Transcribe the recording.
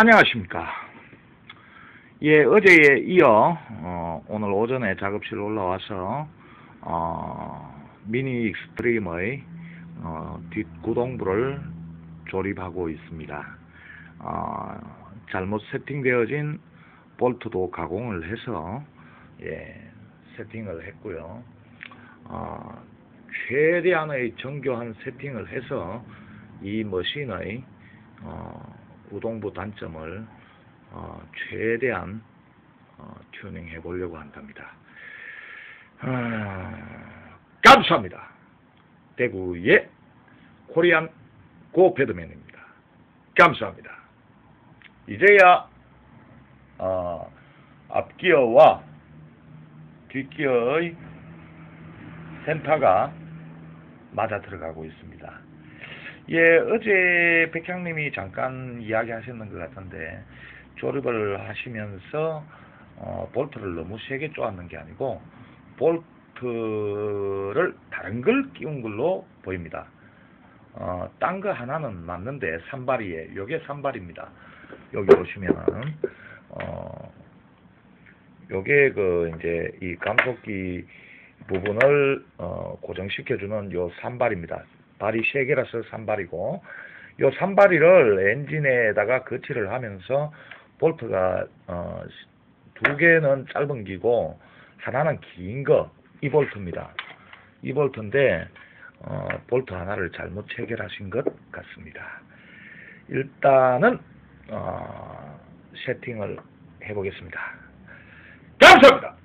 안녕하십니까. 예, 어제에 이어 어, 오늘 오전에 작업실 올라와서 어, 미니 익스트림의 어, 뒷구동부를 조립하고 있습니다. 어, 잘못 세팅되어진 볼트도 가공을 해서 예, 세팅을 했고요. 어, 최대한의 정교한 세팅을 해서 이 머신의 어, 우동부 단점을 어, 최대한 어, 튜닝 해 보려고 한답니다. 아, 감사합니다. 대구의 코리안 고패드맨입니다. 감사합니다. 이제야 어, 앞기어와 뒷기어의 센터가 맞아 들어가고 있습니다. 예, 어제 백향님이 잠깐 이야기하셨는 것 같은데 조립을 하시면서 어, 볼트를 너무 세게 쪼았는 게 아니고 볼트를 다른 걸 끼운 걸로 보입니다. 어, 딴 거 하나는 맞는데 산발이에 요게 산발입니다. 여기 보시면은 어, 요게 그 이제 이 감속기 부분을 어, 고정시켜주는 요 산발입니다. 발이 세 개라서 산발이고 요 산발이를 엔진에다가 거치를 하면서 볼트가 어, 두 개는 짧은 기고 하나는 긴 거 이 볼트입니다. 이 볼트인데 어, 볼트 하나를 잘못 체결하신 것 같습니다. 일단은 어, 세팅을 해보겠습니다. 감사합니다.